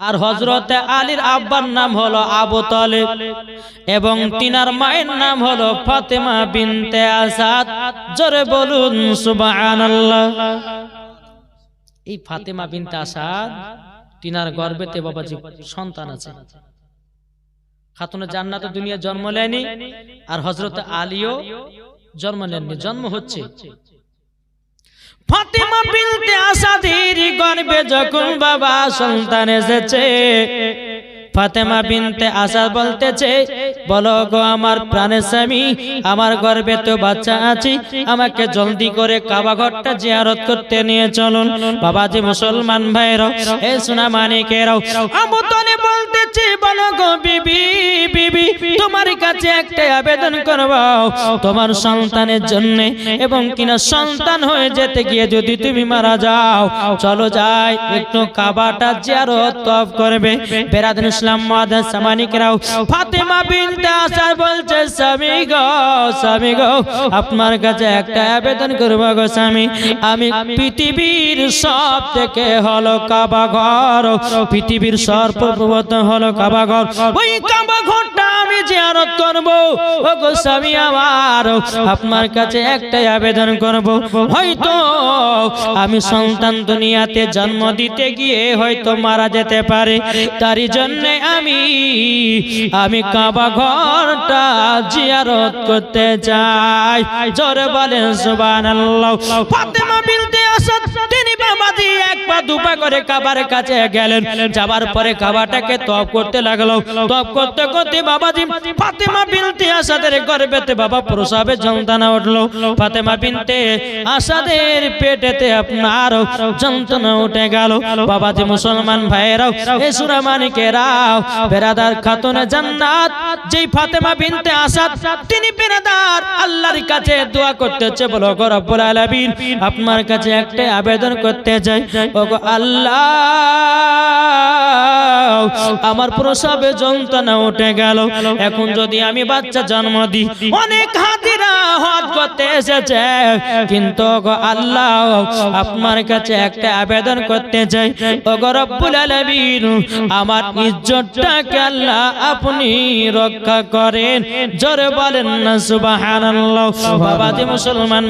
আর হজরতে আলীর আব্বার নাম হলো আবু তালেব এবং তিনার মায়ের নাম হলো ফাতেমা বিনতে আসাদ। জোরে বলুন, সুবহানাল্লাহ। এই ফাতেমা বিনতে আসাদ, তিনার গর্ভেতে বাবাজি সন্তান আছে। খাতুন জান্নাত দুনিয়া জন্ম নেয়নি, আর হজরত আলীও জন্ম নেননি, জন্ম হচ্ছে। ফাতেমা বিনতে আসাদের গর্ভে যখন বাবা সন্তান এসেছে ফাতেমা বিনতে আসাদ বলতেছে, বলো গো আমার প্রাণের স্বামী, আমার গর্ভে তো বাচ্চা আছে, আমাকে জলদি করে কাবা ঘরটা জিয়ারত করতে নিয়ে চলুন। বাবাজি মুসলমান ভাইরাও এ সোনা মানিকেরাও আবু তলে বলতেছে, বলো গো বিবি বিবি, তোমার কাছে একটা আবেদন করব। তোমার সন্তানের জন্য এবং কিনা সন্তান হয়ে যেতে গিয়ে যদি তুমি মারা যাও, চলো যাই, একটু কাবাটা জিয়ারত তওয়াফ করবে। ইসলাম মাদাস সামানিকরাও ফাতেমা বিনতে আসার বলছে, স্বামী গো স্বামী গো, আপনার কাছে একটা আবেদন করব গো স্বামী। আমি পৃথিবীর সব থেকে হলো কাবা ঘর। পৃথিবীর সর্বপ্রবত হলো কাবা ঘর। ওই কাবা ঘরটা আমি জিয়ারত করব। ও গো স্বামী আমার, আপনার কাছে একটাই আবেদন করব। হয়তো আমি সন্তান দুনিয়াতে জন্ম দিতে গিয়ে হয়তো মারা যেতে পারে। তারই জন্য আমি আমি কাবা ঘরটা জিয়ারত করতে চাই। জোরে বলেন সুবহানাল্লাহ। ফাতেমা বিনতে আসাদ, তিনি বাবা এক পা দুপা করে কাবার কাছে গেলেন। যাবার পরে কাবাটাকে তপ করতে লাগল। তপ করতে করতে বাবাজি ফাতেমা বিনতে আসাদের গর্ভেতে বাবা প্রসাবে যন্ত্রণা উঠল। ফাতেমা বিনতে আসাদের পেটেতে আপনার যন্ত্রণা উঠে গেল। বাবাজি মুসলমান ভাইয়েরাও, এ সুরামানিকেরাও বেরাদার খাতুনে জান্নাত, যেই ফাতেমা বিনতে আসাদ, তিনি বেরাদার, আল্লাহর কাছে দোয়া করতেছে বলো গো রব্বুল আলামিন। আপনার কাছে একটা আবেদন করতে চাই। আল্লাহ আমার প্রসবে যন্ত্রণা উঠে গেল। এখন যদি আমি বাচ্চা জন্ম দিই অনেক হাতিরা হজ করতে এসেছে। কিন্তু আল্লাহ, আপনার কাছে একটা আবেদন করতে চাই। আমার ইজ্জতটাকে আল্লাহ আপনি রক্ষা করেন। জোরে বলেন না, সুবহানাল্লাহ। মুসলমান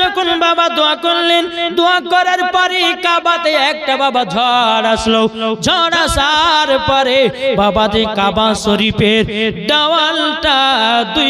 যখন বাবা দোয়া করলেন, দোয়া করার পরে কাবাতে একটা বাবা ঝড় আসলো। ঝড় আসার পরে বাবাজি কাবা শরীফের দেওয়ালটা দুই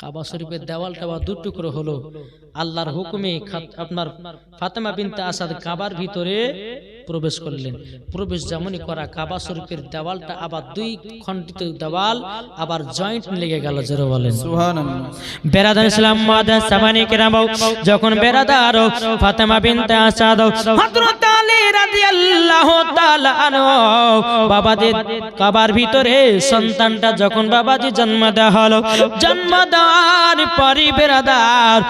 কাবা শরীফের দেওয়ালটা বা দু টুকরো হলো। আল্লাহর হুকুমে আপনার ফাতেমা বিনতে আসাদ কাবার ভিতরে প্রবেশ করলেন। প্রবেশ যেমনই করা কাবা শরীফের দেওয়ালটা আবার দুই খণ্ডিত দেওয়াল আবার জয়েন্ট লেগে গেল জোরে বলেন। বেরাদার ইসলাম মাদা সামানি কেরামাও যখন বেরাদার ফাতেমা বিনতে আসাদ হযরত আলী রাদিয়াল্লাহু তাআলা আনহু বাবাজি কাবার ভিতরে সন্তানটা যখন বাবাজি জন্ম দেওয়া হলো জন্ম দেওয়ার পরই বেরাদার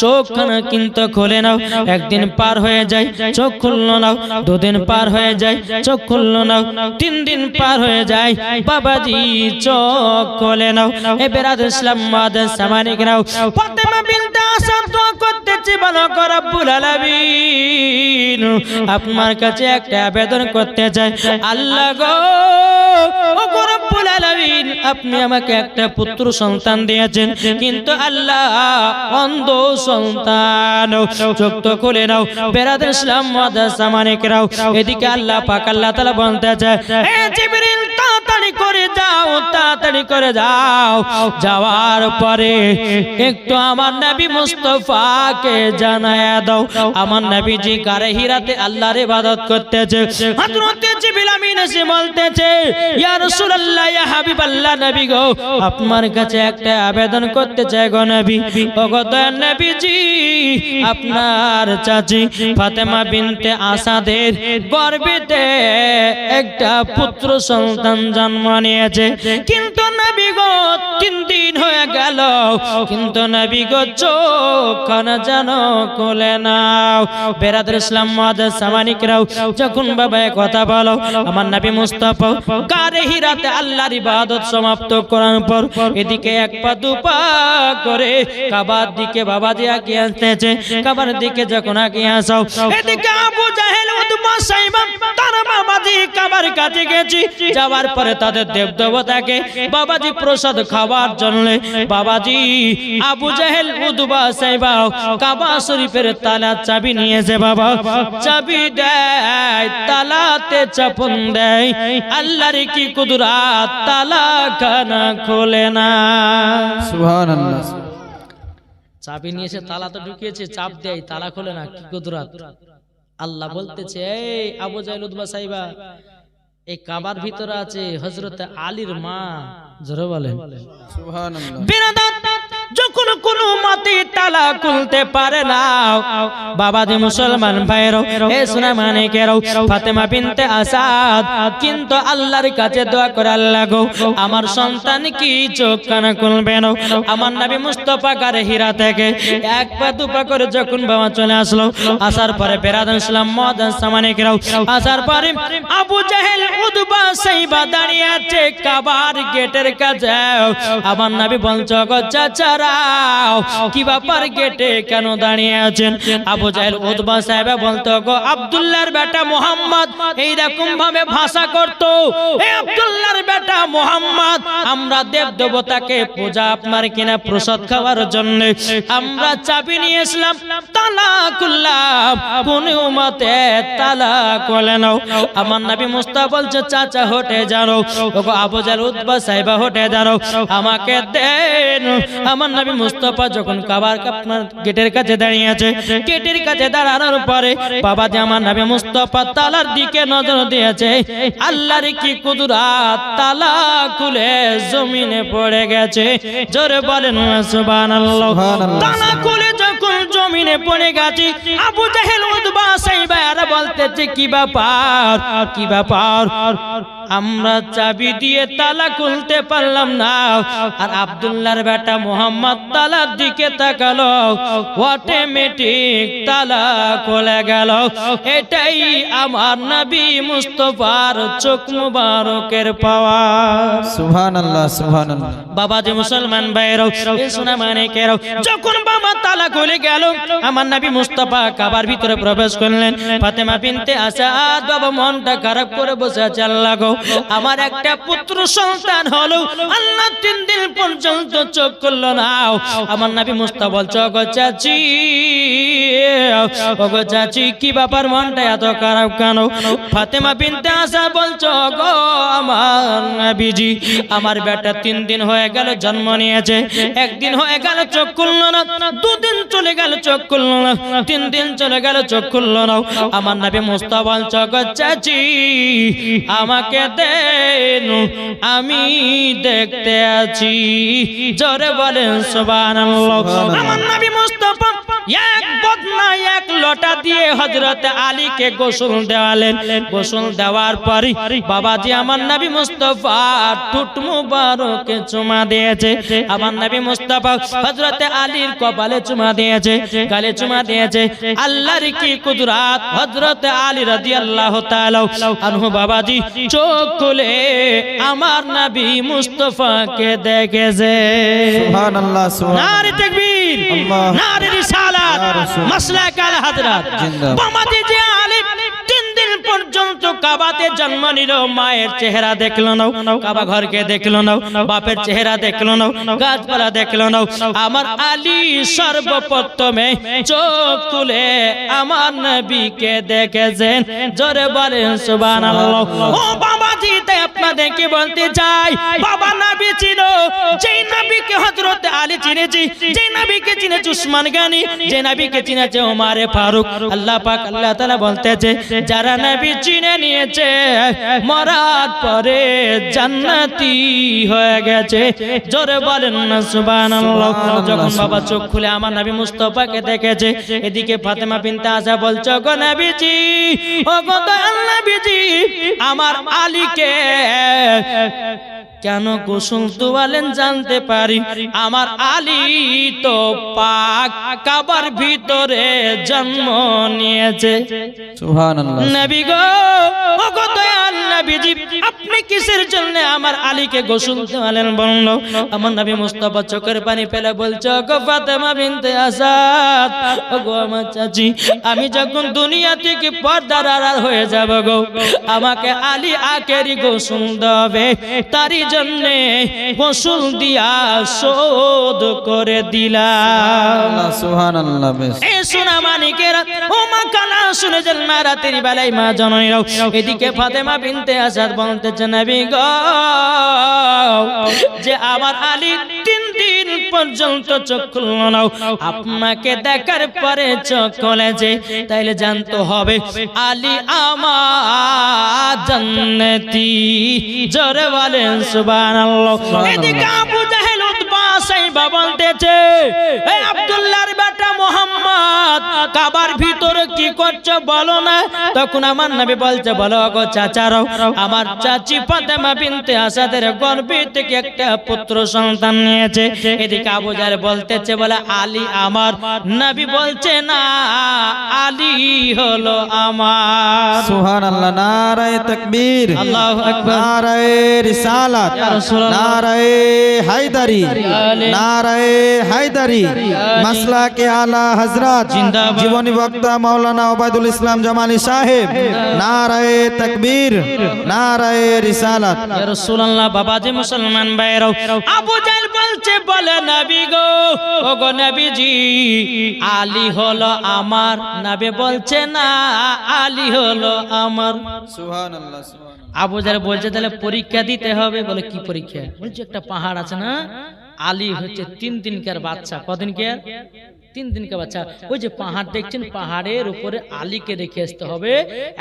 চোখ কিন্তু খুলে নাও একদিন পার হয়ে যায় চোখ খুললো নাও দুদিন পার হয়ে যায়, চোখ খুললো নাও তিন দিন পার হয়ে যায়, বাবাজি চোখ খুলে নাও। এ বেরাদ ইসলাম মাদার সামানিক নাও। ফাতেমা বিনতে আসাদ দোয়া করতেছি ভালো করে রব্বুল আলামিন। আপনার কাছে একটা আবেদন করতে চাই। আল্লাহ গো আপনি আমাকে একটা পুত্র সন্তান দিয়েছেন, কিন্তু আল্লাহ অন্ধ সন্তান। চোখ তো খুলে নাও। বেরাদ ইসলাম মাদার সামানিক এদিকে আল্লাহ পাক আল্লাহ তাআলা বলতে চায় তাড়াতাড়ি করে যাও। যাওয়ার পরে একটু আমার নবী মুস্তফাকে জানায়া দাও। আমার নবীজি গারে হিরাতে আল্লাহর ইবাদত করতেছে। হযরতে জিবরিল আমিন এসে বলতেছে, ইয়া রাসূলুল্লাহ, ইয়া হাবিবাল্লাহ নবী গো, আপনার কাছে একটা আবেদন করতে চাই গো নবী। ও গো নবীজি, আপনার চাচি ফাতেমা বিনতে আসাদের গর্ভেতে একটা পুত্র সন্তান জন্ম নিয়েছে। কিন্তু নবী গো দিন হয়ে গেল কিন্তু নবী গো চোখ যেন কোলে নাও। বেরাদুল ইসলাম মহাদাস সামানিকরাও যখন বাবা কথা বলো, আমার নবী মুস্তাফা গারে হিরাতে আল্লাহর ইবাদত সমাপ্ত করার পর এদিকে এক পা দু পা করে কাবার দিকে বাবা দিয়ে আগিয়ে আসতেছে। কাবার দিকে যখন আগিয়ে আসাও এদিকে আবু জাহেল উতবা সাইবা তার বাবাজি কাবার কাছে গেছি। যাওয়ার পরে তাদের দেব দেবতাকে বাবাজি প্রসাদ খাওয়ার জন্য বাবাজি আবু জাহেল উদবা সাইবা কাবা শরীফের তালা চাবি নিয়েছে বাবা। চাবি দেয় তালাতে চাপন দেয়। আল্লাহর কি কুদরাত তালা খানা খোলে না। সুবহানাল্লাহ। চাবি নিয়ে এসে তালা তো ঢুকিয়েছে চাপ দেয় তালা খোলে না কি কুদরাত? আল্লাহ বলতেছে এই আবু জাহেল উদবা সাইবা এই কাবার ভিতরে আছে হজরত আলীর মা। জোরে বলেন সুবহানাল্লাহ বিনোদন যখন কোন মতে তালা খুলতে পারে না, বাবাজি মুসলমান ভাইরও এ সোনা মানে কেরও ফাতেমা বিনতে আসাদ, কিন্তু আল্লাহর কাছে দোয়া করে আল্লাহ গো, আমার সন্তান কি চোখ কানা খুলবে না? আমার নবী মুস্তফা গারে হীরা থেকে এক পা দু পা করে যখন বাবা চলে আসলো, আসার পরে বেরাদান ইসলাম মহাদান সামানে কেরাও আসার পরে আবু জাহেল উদবা সাইবা দাঁড়িয়ে আছে কাবার গেটের কাছে। আমার নবী বলছো গো চাচারাও কি ব্যাপার গেটে কেন দাঁড়িয়ে আছেন? আবু জাহেল উদবা সাহেব বলতো গো আব্দুল্লাহর বেটা মোহাম্মদ এই রকম ভাবে ভাষা করত। এই আব্দুল্লাহর বেটা মোহাম্মদ আমরা দেব দেবতাকে পূজা আপনার কিনা প্রসাদ খাওয়ার জন্য। আমরা চাবি নিয়ে এসলাম তালা খুললাম কোন মতে তালা কোলে আমার নবী মুস্তা বলছে চাচা হটে জানো। ওগো আবু জাহেল উদবা সাহেবা হটে জানো আমাকে দেন আমার নবী মুস্তফা যখন কাবার আপনার গেটের কাছে দাঁড়িয়ে আছে গেটের কাছে দাঁড়ানোর পরে বাবা যে আমার নবী মুস্তফা তালার দিকে নজর দিয়েছে। আল্লাহর কি কুদরাত? তালা খুলে জমিনে পড়ে গেছে। জোরে বলেন সুবহানাল্লাহ। সুবহানাল্লাহ। তালা খুলে যখন জমিনে পড়ে গেছে আবু জাহেল উদবা সাইবা আর বলতেছে কি ব্যাপার? কি ব্যাপার? আমরা চাবি দিয়ে তালা খুলতে পারলাম না। আর আব্দুল্লাহর বেটা মোহাম্মদ তালার দিকে তাকালো। অটোমেটিক তালা খুলে গেল। এটাই আমার নবী মুস্তফার চোখ মুবারকের পাওয়া সুবহানাল্লাহ সুবহানাল্লাহ। বাবা যে মুসলমান ভাইরাও সোনা মানে কেরাও যখন বাবা তালা খুলে গেল আমার নবী মুস্তফা কাবার ভিতরে প্রবেশ করলেন। ফাতেমা বিনতে আসাদ বাবা মনটা খারাপ করে বসে আছে আল্লাহ গো। আমার একটা পুত্র সন্তান হলো। আল্লাহ তিন দিন পর্যন্ত চোখ করল না। আমার নবী মুস্তাফা বলছো গো চাচি, ওগো চাচি, কি ব্যাপার? মনটা এত খারাপ কেন? ফাতেমা বিনতে আসা বলছো গো আমার নবীজি, আমার বেটা তিন দিন হয়ে গেল, জন্ম নিয়েছে। একদিন হয়ে গেল, চোখ খুললো না। দুদিন চলে গেল, চোখ খুললো না। তিন দিন চলে গেল, চোখ খুললো না। আমার নবী মুস্তাফাল চোখ চাচি, আমাকে দেন আমি দেখতে আছি। জোরে বলেন সুবহানাল্লাহ। আমার নবী মুস্তাফা এক বদনা এক লোটা দিয়ে হজরত আলীকে গোসল দেওয়ালেন। গোসল দেওয়ার পরই বাবাজি আমার নবী মুস্তফা ঠুট মুবারকে চুমা দিয়েছে। আমার নবী মুস্তফা হজরত আলীর কপালে চুমা দিয়েছে গালে চুমা দিয়েছে। আল্লাহর কি কুদরাত? হজরত আলী রাদিয়াল্লাহু তাআলা আনহু বাবাজি চোখ খুলে আমার নবী মুস্তফাকে দেখেছে। সুবহানাল্লাহ সুবহানাল্লাহ। নারে তাকবীর। আল্লাহ। নারীর হাজরাত মাসলাক আল হযরত জিন্দাবাদ। বামাতে যে আলিম তিন দিন পর্যন্ত কাবাতে জন্ম নিল, মায়ের চেহারা দেখল নাও, কাবা ঘরকে দেখল নাও, বাপের চেহারা দেখল নাও, গাছপালা দেখল নাও। আমার আলী সর্বপ্রথমে চোখ তুলে আমার নবীকে দেখেছেন। জোরে বলেন, সুবহানাল্লাহ। ও বাবাজি তাই আপনাদেরকে বলতে চাই, বাবা নবী ছিল, যেই নবীকে হযরত আলী চিনেছি, যেই নবীকে চিনেছে উসমান গানি যে নবীকে চিনেছে ওমারে ফারুক। আল্লাহ পাক, আল্লাহ তাআলা বলতেছে, যারা নবী চিনে নিয়েছে। মরার পরে জান্নাতি হয়ে গেছে। জোরে বলেন না সুবহানাল্লাহ। যখন বাবা চোখ খুলে আমার নবী মুস্তাফাকে দেখেছে এদিকে ফাতেমা বিনতে আসা বলছো গো নবীজি ও গো নবীজি আমার আলীকে কেন গোসল তোয়ালেন জানতে পারি? আমার আলী তো পাক কাবার ভিতরে জন্ম নিয়েছে। সুবহানাল্লাহ। নবী গো আপনি কিসের জন্য আমার আলীকে গোসল দেওয়ালেন বলল আমার নবী মুস্তাফা চোখের পানি ফেলে বলছে গো ফাতেমা বিনতে আসাদ গো আমার চাচি আমি যখন দুনিয়া থেকে পর্দার আড়াল হয়ে যাব গো আমাকে আলী আকেরি গোসল দেবে। তারই জন্য গোসল দিয়া শোধ করে দিলাম। সুবহানাল্লাহ এ সোনা মানিকেরা ও মা কানা শুনে যান মা রাতের বেলায় মা জননীরাও। এদিকে ফাতেমা বিনতে আসাদ বলতেছে নবী গো। যে আমার আলী তিন দিন পর্যন্ত চোখ খুলল না। আপনাকে দেখার পরে চোখ খুলেছে তাইলে জানতে হবে আলী আমার জান্নাতি। জোরে বলেন সুবহানাল্লাহ। এদিকে আবু জাহেল উতবা সাইবা বলতেছে এই আব্দুল্লাহর বেটা মোহাম্মদ কাবার ভিতরে করছ বলো না? তখন আমার নবী বলছে বলো গো চাচারাও আমার চাচি ফাতেমা বিনতে আসাদের গর্ভে থেকে একটা পুত্র সন্তান নিয়েছে? এদিকে আবু জাহেল বলতেছে বলে আলী আমার। নবী বলছে না আলী হলো আমার। সুবহানাল্লাহ নারায়ে তাকবীর আল্লাহু আকবার। নারায়ে রিসালাত ইয়া রাসূলুল্লাহ। নারায়ে হায়দারি নারায়ে হায়দারি মাসলাকে আলা হযরত। জীবনী বক্তা মাওলানা ওবায়দুল ইসলাম জামালি সাহেব নারায়ে তাকবীর নারায়ে রিসালাত ইয়া রাসূলুল্লাহ বাবাজি মুসলমান ভাইরাও আবু জাহেল বলছে বলে নবী গো ও গো নবীজি আলী হলো আমার। নবী বলছে না আলী হলো আমার। সুবহানাল্লাহ সুবহানাল্লাহ। আবু জাহেল বলছে তাহলে পরীক্ষা দিতে হবে। বলে কি পরীক্ষা? বলছে একটা পাহাড় আছে না? আলী হচ্ছে তিন দিনকার বাচ্চা। কদিনকার? তিন দিনকার বাচ্চা ওই যে পাহাড় দেখছেন পাহাড়ের উপরে আলীকে রেখে আসতে হবে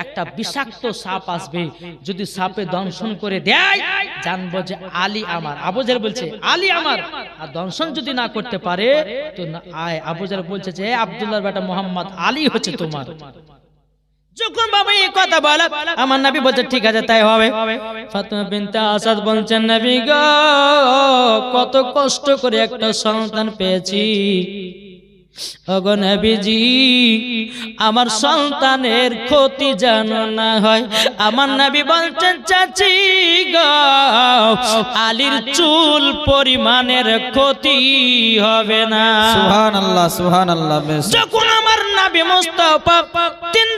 একটা বিষাক্ত সাপ আসবে। যদি সাপে দংশন করে দেয় জানব যে আলী আমার। আবুজার বলছে আলী আমার। আর দংশন যদি না করতে পারে তো আয় আবুজার বলছে যে আব্দুল্লাহর বেটা মোহাম্মদ আলী হচ্ছে তোমার। যখন বাবা এই কথা বলে আমার নবী বলছে ঠিক আছে তাই হবে। ফাতেমা বিনতে আসাদ বলছেন নবী গো কত কষ্ট করে একটা সন্তান পেয়েছি ওগো আমার সন্তানের ক্ষতি যেন না হয়। আমার নাবি বলছেন চাচি আলীর চুল পরিমাণের ক্ষতি হবে না। সুবহানাল্লাহ সুহান আল্লাহ যখন আমার নাবি মুস্তফা তিন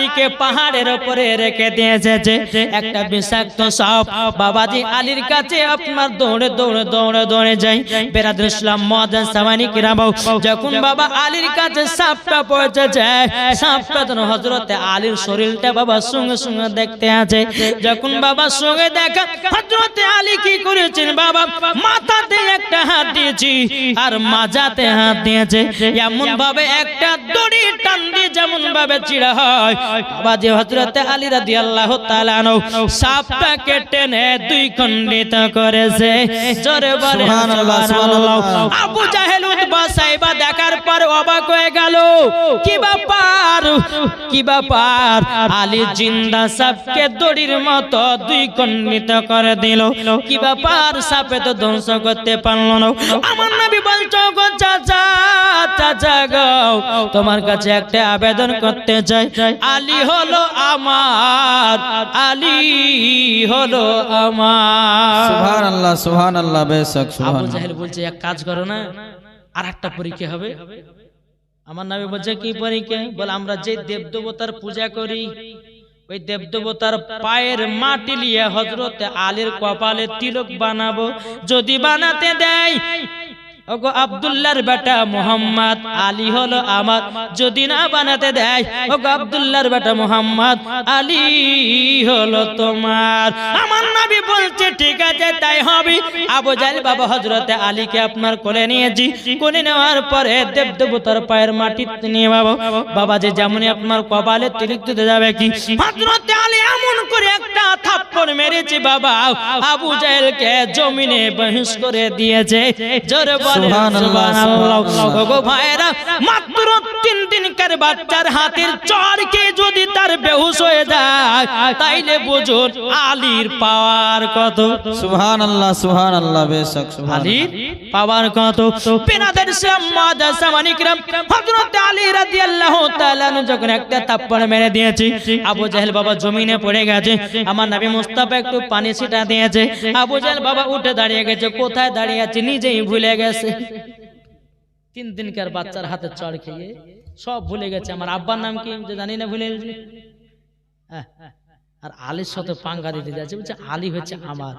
আলীকে পাহাড়ের উপরে রেখে দিয়েছে যে একটা বিষাক্ত সাপ। বাবাজি আলীর কাছে আপনার দৌড়ে দৌড়ে দৌড়ে দৌড়ে যাই। বেরাদুল ইসলাম মহাদান সামানি কিরামাও যখন বাবা আলীর কাছে সাপটা পৌঁছে যায়, সাপটা তখন হযরত আলীর শরীরটা বাবা সঙ্গে সঙ্গে দেখতে আছে। যখন বাবা সঙ্গে দেখা, হযরত আলী কি করেছেন বাবা? একটা হাত দিয়েছি আর মাজাতে হাত দিয়েছে। এমন ভাবে একটা দড়ি টান দিয়ে যেমন ভাবে চিড়া হয়। বাবা যে হযরত আলী রাদিয়াল্লাহু তাআলা আনহু সাপটাকে টেনে দুই খণ্ডিত করেছে। জোরে বলে সুবহানাল্লাহ, সুবহানাল্লাহ। সুবহানাল্লাহ। আবু জাহেল উতবা সাইবা দেখার পর অবাক হয়ে গেল কি ব্যাপার? কি ব্যাপার? আলী জিন্দা সাপকে দড়ির মতো দুই খণ্ডিত করে দিল কি ব্যাপার? সাপে তো ধ্বংস করতে পারল না। আমার নবী বলছো গো চাচা চাচা গো তোমার কাছে একটা আবেদন করতে চাই। আলী হলো আমার আলী হলো আমার। সুবহানাল্লাহ সুবহানাল্লাহ বেশ আবু সুবহানাল্লাহ। জাহেল বলছে এক কাজ করো না আর একটা পরীক্ষা হবে। আমার নামে বলছে কি পরীক্ষা? বলে আমরা যে দেব দেবতার পূজা করি ওই দেবদেবতার পায়ের মাটি লিয়ে হজরতে আলীর কপালে তিলক বানাবো যদি বানাতে দেয় ওগো আব্দুল্লাহর বেটা আলী আমার, যদি না বানাতে দেয়, ওগো বেটা মোহাম্মদ, আলী হলো তোমার। ঠিক আছে, তাই আবু বাবা হযরতে আলীকে আপনার কোলে নিয়েছি। কোলে নেওয়ার পরে দেব দেবতার পায়ের মাটি নিয়ে বাবা বাবা যে যেমনই আপনার কপালে তিলক যাবে কি? আলী এমন করে একটা থাপ্পড় মেরেছে বাবা। আবু জাহেলকে জমিনে করে দিয়েছে। জোরে বলে মাত্র তিন দিনকার বাচ্চার হাতের কে যদি তার বেহুশ হয়ে যায় তাইলে বুঝুন আলীর পাওয়ার কত। সুহান আল্লাহ সুহান আল্লাহ বেশ আলীর পাওয়ার কত পেনাদের ইসলাম মাদাসা হযরত আলী রাদিয়াল্লাহু তাআলা যখন একটা থাপ্পড় মেরে দিয়েছে আবু জাহেল বাবা জমিনে পড়ে গেছে আমার নবী মুস্তাফা একটু পানি ছিটা দিয়েছে আবু জাহেল বাবা উঠে দাঁড়িয়ে গেছে কোথায় দাঁড়িয়ে আছে নিজেই ভুলে গেছে তিন দিনকার বাচ্চার হাতে চড় খেয়ে সব ভুলে গেছে আমার আব্বার নাম কি জানি না ভুলে গেছি হ্যাঁ, আর আলীর সাথে পাঙ্গা দিতে যাচ্ছে বলছে আলী হচ্ছে আমার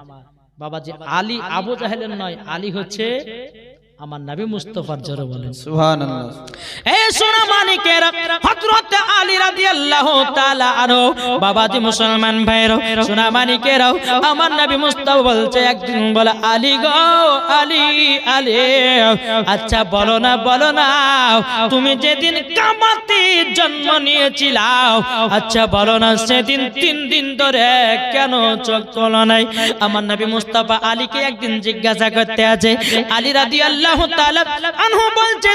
বাবা যে আলী আবু জাহেলের নয় আলী হচ্ছে আমার নবী মুস্তফার জোরে বলেন। সুহান আল্লাহ এ সোনা মানিকেরা হযরত আলী রাদিয়াল্লাহু তাআলা আনহু বাবাজি মুসলমান ভাইরো সোনা মানিকেরাও আমার নবী মুস্তাফা বলছে একদিন বলে আলী গো আলী আলী আচ্ছা বলো না বলো না তুমি যেদিন কামাতে জন্ম নিয়েছিলাও আচ্ছা বলো না সেদিন তিন দিন ধরে কেন চোখ খোলো নাই? আমার নবী মুস্তাফা আলীকে একদিন জিজ্ঞাসা করতে আছে আলী রাদিয়াল্লাহু তাআলা আনহু বলছে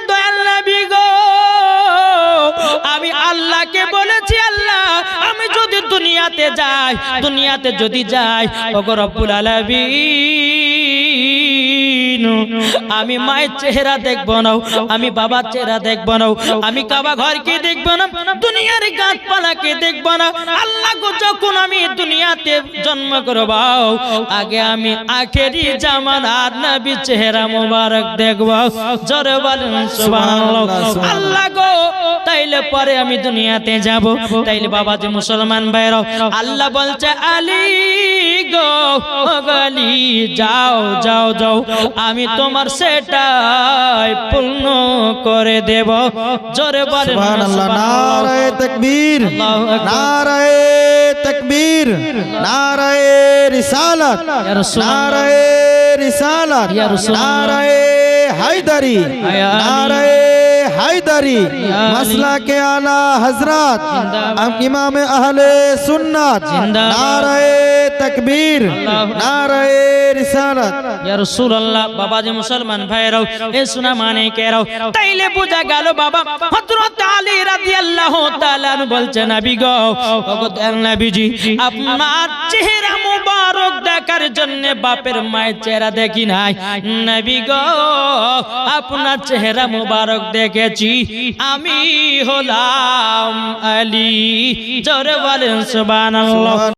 আমি আল্লাহকে বলেছি, আল্লাহ, আমি যদি দুনিয়াতে যাই, দুনিয়াতে যদি যাই, ওগো রব্বুল আলামিন আমি মায়ের চেহারা দেখব না, আমি বাবার চেহারা দেখব না, আমি কাবা ঘরকে দেখব না, দুনিয়ার গাছপালাকে দেখব না। আল্লাহ যখন আমি দুনিয়াতে জন্ম করবাও, আগে আমি আখেরি জামানার নবী চেহারা মোবারক দেখব। জোরে বলেন সুবহানাল্লাহ। তাইলে পরে আমি দুনিয়াতে যাব তাইলে বাবাজি মুসলমান ভাইরাও আল্লাহ বলছে আলী গো ও গো আলী যাও যাও যাও আমি তোমার সেটাই পূর্ণ করে দেব জোরে বলেন সুবহান আল্লাহ নারায়ে তাকবীর আল্লাহু আকবার। নারায়ে তাকবীর নারায়ে রিসালাত ইয়া রাসূলুল্লাহ। নারায়ে রিসালাত ইয়া রাসূলুল্লাহ। নারায়ে হায়দারি ইয়া আলী। নারায়ে হায়দারি ইয়া আলী। মাসলা কে আলা হযরত জিন্দাবাদ। ইমাম আহলে সুন্নাত জিন্দাবাদ। নারায়ে তাকবীর আল্লাহু আকবার। নারায়ে রিসালাত ইয়া রাসূলুল্লাহ বাবা যে মুসলমান ভাইরাও এ সোনা মানে কেরাও আলী রাদিয়াল্লাহু তাআলা বলছেন নবী গো আপনার চেহারা মুবারক দেখার জন্য বাপের মায়ের চেহারা দেখি নাই। নবী গো, আপনার চেহারা মুবারক দেখেছি। আমি হলাম আলী। জোরে বলেন, সুবহানাল্লাহ।